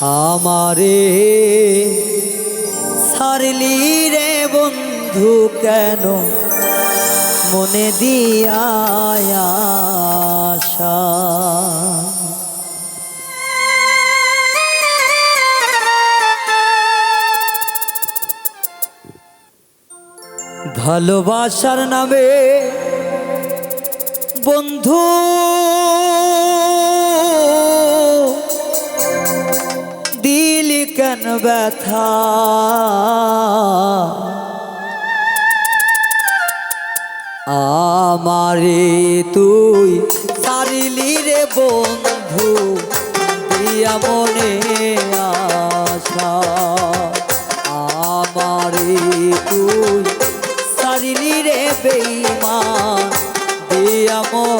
আমারে সারলি রে বন্ধু কেন? মনে দিয়া ভালোবাসার নামে বন্ধু কেন ব্যথা। আমারে তুই সারিলি রে বন্ধু, দিয়া মনে আশা। আমারে তুই সারিলি রে বেইমান, দিয়া মনে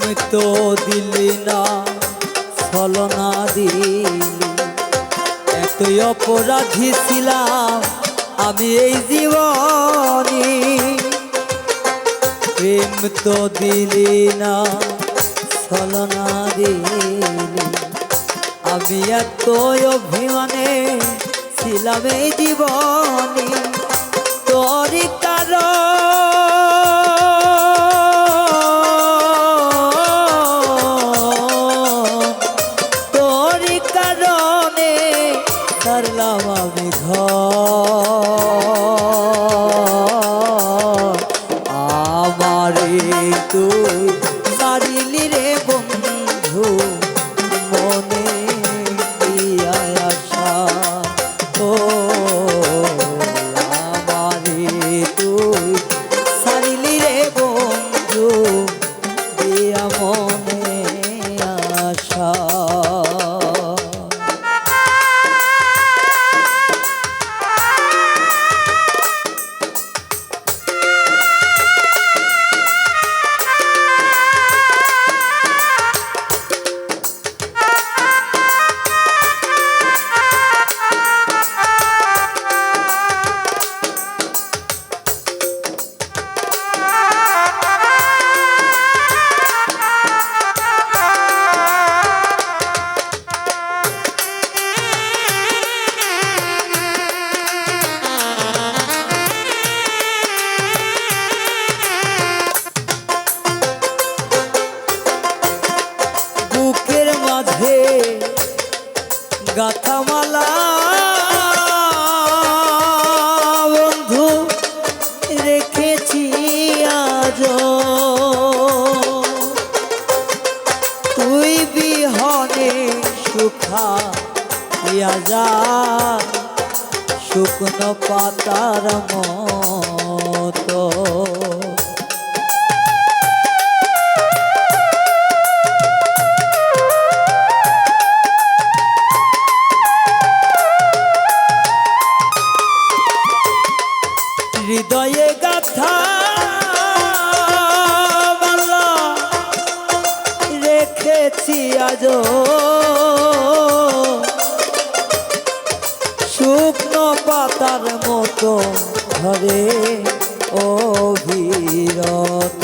প্রেম তো দিলি না ছলনা দিলি। এতই অপরাধী ছিলাম আমি এই জীবনে। প্রেম তো দিলি না ছলনা দিলি। আমি এত অভিমানে ছিলাম এই জীবনে। তোর কারণ করলাম আমি ঘর। গাথামালা। বন্ধু রেখেছি আজ তুই বিহনে সুখা পিয়া যা শুকনো পাতার মতো শুকনো পাতার মতো ঘরে অভিরত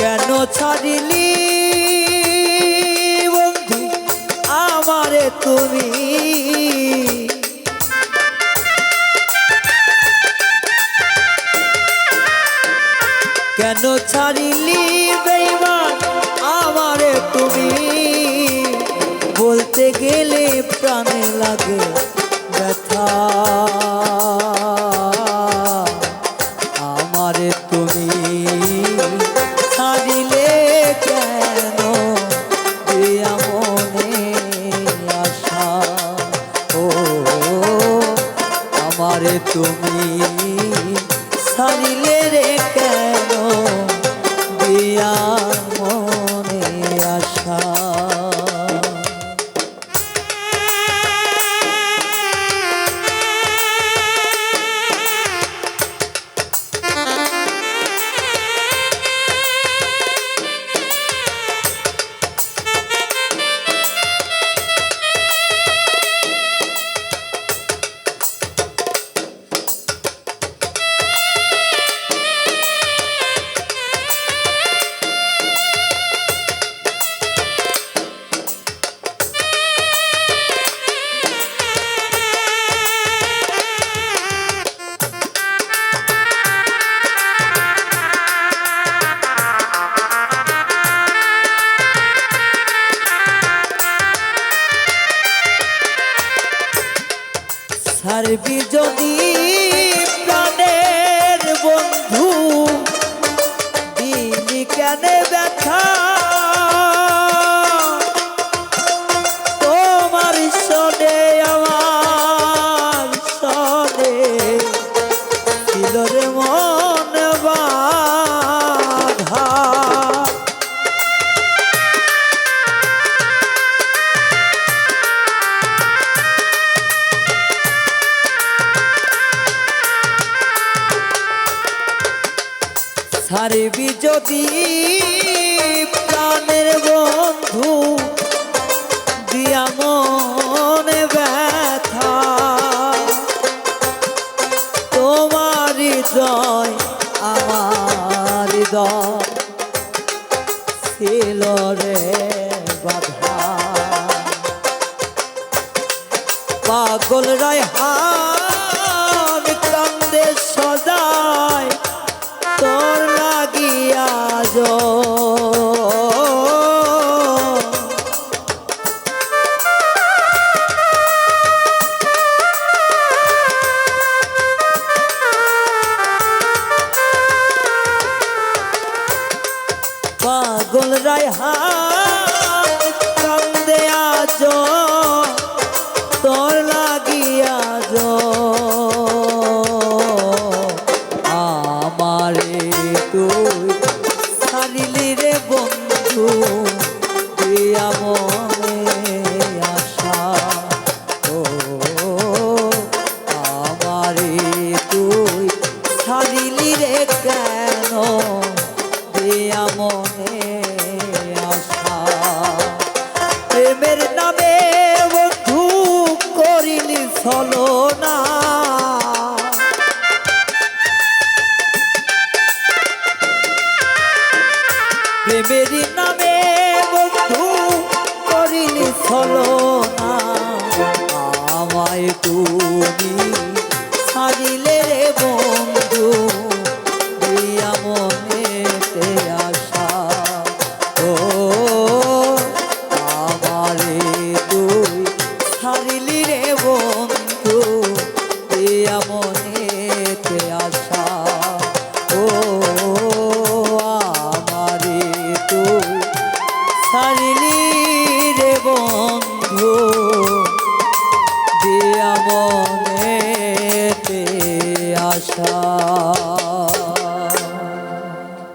কেন ছাড়িলি বন্ধু আমারে তুমি? কেন ছাড়িলি বেইমান আমারে তুমি? বলতে গেলে প্রাণে লাগে আমারে তুমি ছাড়িলে কেন? দিয়া মনে আশা। ও আমারে তুমি সারবি যদি প্রাণের বন্ধু। দিলি কেন সারবি যদি প্রাণের বন্ধু দিয়াম ব্যথা। তোমার জয় আমার হৃদয় বাধা। পাগল রায় হা ছলনা